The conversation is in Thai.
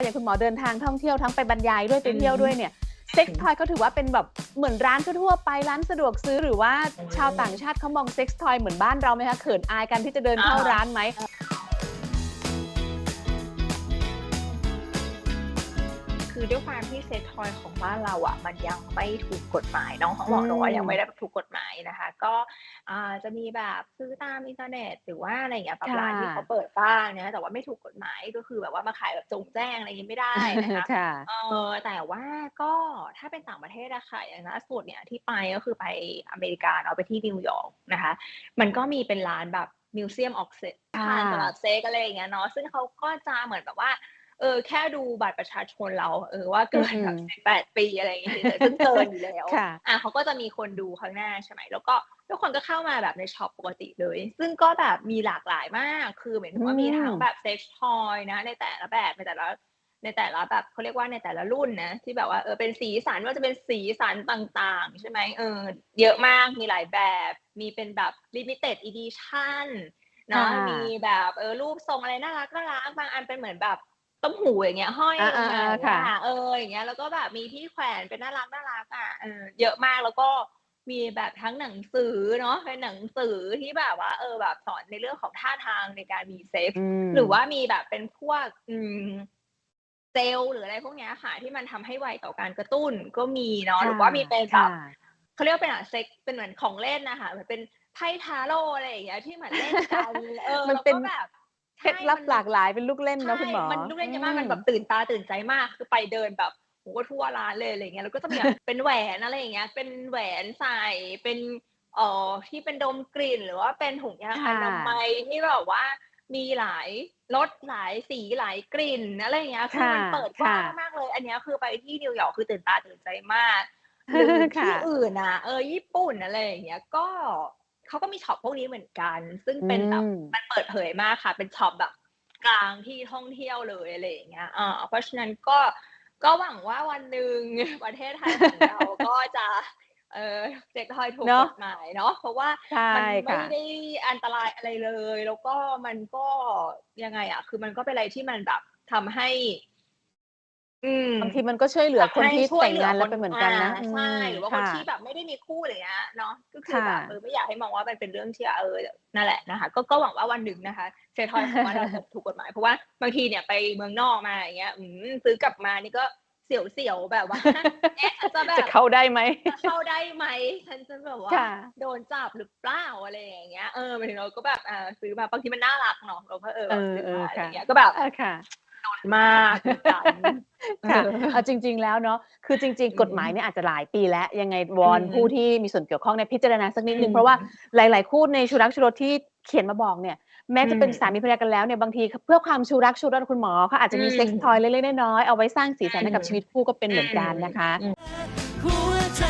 อย่างคุณหมอเดินทางท่องเที่ยวทั้งไปบรรยายด้วยไปเที่ยวด้วยเนี่ยเซ็กทอยก็ถือว่าเป็นแบบเหมือนร้านทั่วๆไปร้านสะดวกซื้อหรือว่าชาวต่างชาติเขามองเซ็กทอยเหมือนบ้านเราไหมคะเขินอายกันที่จะเดินเข้าอ่าฮะร้านไหม คือด้วยความที่เซ็กทอยของบ้านเราอะ มันยังไม่ถูกกฎหมายน้องเขาบอกเลยว่าอืมยังไม่ได้ถูกกฎหมายนะคะ ก็อ่าจะมีแบบซื้อตามอินเทอร์เน็ต หรือว่าอะไรอย่างเงี้ยแบบร้านที่เขาเปิดบ้างนะแต่ว่าไม่ถูกกฎหมายก็คือแบบว่ามาขายแบบจงแจ้งอะไรอย่างงี้ไม่ได้นะคะค่ะเออแต่ว่าก็ถ้าเป็นต่างประเทศอะค่ะอย่างล่าสุดเนี่ยที่ไปก็คือไปอเมริกาเนาะไปที่นิวยอร์กนะคะ มันก็มีเป็นร้านแบบมิวเซียมออกเซ็ตค่ะผ่านตลาดเซ็กอะไรอย่างเงี้ยเนาะซึ่งเขาก็จะเหมือนแบบว่า เออแค่ดูบัตรประชาชนเราเออว่าเกินแบบอืมสิบแปดปีอะไรอย่างเงี้ยเฉยๆซึ่งเกินอยู่แล้วค่ะอะเขาก็จะมีคนดูข้างหน้าใช่ไหมแล้วก็ทุกคนก็เข้ามาแบบในช็อปปกติเลย ซึ่งก็แบบมีหลากหลายมากคือเหมือนว่าอืมมีทั้งแบบเซ็กทอยนะในแต่ละแบบในแต่ละในแต่ละแบบเขาเรียกว่าในแต่ละรุ่นนะ ที่แบบว่าเออเป็นสีสันว่าจะเป็นสีสันต่างๆ ใช่ไหมเออเยอะมากมีหลายแบบมีเป็นแบบ limited edition เนาะค่ะมีแบบเออรูปทรงอะไรน่ารักน่ารักบางอันเป็นเหมือนแบบ ต้มหูอย่างเงี้ยห้อยลงมาอ่าๆๆอย่างเงี้ยค่ะเอออย่างเงี้ยแล้วก็แบบมีที่แขวนเป็นน่ารักน่ารักอะเออเยอะมากแล้วก็มีแบบทั้งหนังสือเนาะเป็นหนังสือที่แบบว่า เออแบบสอนในเรื่องของท่าทางในการมีเซ็กมหรือว่ามีแบบเป็นพวก อืมเซลล์หรืออะไรพวกเนี้ยค่ะ ที่มันทำให้ไวต่อการกระตุ้นก็มีเนาะหรือว่ามีเป็นแบบค่ะเขาเรียกว่าเป็นอะเซ็กเป็นเหมือนของเล่นนะคะเหมือนเป็นไพ่ทาโร่อะไรอย่างเงี้ยที่เหมือนเล่นกันเออมันแล้วเป็นก็แบบ เคล็ดลับใช่หลากหลายเป็นลูกเล่นเนอะคุณหมอใช่มันลูกเล่นเยอะมากอืมันแบบตื่นตาตื่นใจมาก คือไปเดินแบบโหทั่วร้านเลยอะไรเงี้ย แล้วก็จะมีแบบเป็นแหวนอะไรอย่างเงี้ย เป็นแหวนใส่ เป็นเอ่อที่เป็นดมกลิ่น หรือว่าเป็นถุงยางอค่ะนามัยที่แบบว่ามีหลายรสหลายสีหลายกลิ่นอะไรอย่างเงี้ย คือมันค่ะเปิดกว้างค่ะมากเลย อันเนี้ยคือไปที่นิวยอร์กคือตื่นตาตื่นใจมากหรือที่ค่ะอื่นนะเออญี่ปุ่นอะไรอย่างเงี้ย ก็ เขาก็มีช็อปพวกนี้เหมือนกัน ซึ่งเป็นแบบอืมมันเปิดเผยมากค่ะ เป็นช็อปแบบกลางที่ท่องเที่ยวเลยอะไรอย่างเงี้ยอ่าเพราะฉะนั้นก็ก็หวังว่าวันหนึ่งประเทศไทยของเราก็จะเออเด็กทอยถูกเนกอะฎหมายเนาะเพราะว่าใช่มันไม่ค่ะได้อันตรายอะไรเลย แล้วก็มันก็ยังไงอะ คือมันก็เป็นอะไรที่มันแบบทำให้ อืม บางทีมันก็ช่วยเหลือคนให้ที่ช่วยแต่งเหลืงานแล้วคเป็นเหมือนกันนะาใช่มหรือว่าคนค่ะที่แบบไม่ได้มีคู่อะไรเงี้ยเนาะก็คือแบบค่ะเออไม่อยากให้มองว่ามันเป็นเรื่องที่เออนั่นแหละนะคะ ก็ก็หวังว่าวันหนึ่งนะคะเซทอยของบ้านเราจะถูกกฎหมายเพราะว่าบางทีเนี่ยไปเมืองนอกมาอย่างเงี้ย อืมซื้อกลับมานี่ก็เสียวๆแบบว่าเอ๊ะฉันจะแบจะบเข้าได้ไหมจะเข้าได้ไหมฉันจะแบบว่าค่ะโดนจับหรือเปล่าอะไรอย่างเงี้ยเออหมายถึงเราก็แบบอ่าซื้อมาบางทีมันน่ารักเนาะเราก็เออแบบซื้อเออมาเอออะไรค่ะเงี้ยก็แบบ อ่าค่ะมากเหมือนกันค่ะเออเอาจริง ๆ แล้วเนาะคือจริงอืๆกฎหมายมเนี่ยอาจจะหลายปีแล้ว ยังไงวอนอืมผู้ที่มีส่วนเกี่ยวข้องเนี่ยพิจารณาสักนิดหนึ่งอืมเพราะว่าหลาย ๆ คู่ในชูรักชูรสที่เขียนมาบอกเนี่ยแม้จะเป็นอืมสามีภรรยากันแล้วเนี่ยบางทีเพื่อความชูรักชูรสคุณหมอเขาอาจจะมีอืมเซ็กซ์ทอยเล็กๆน้อยๆเอาไว้สร้างสีสันให้กับอืมชีวิตคู่ก็เป็นเหมือนกันนะคะอืมหัวใจ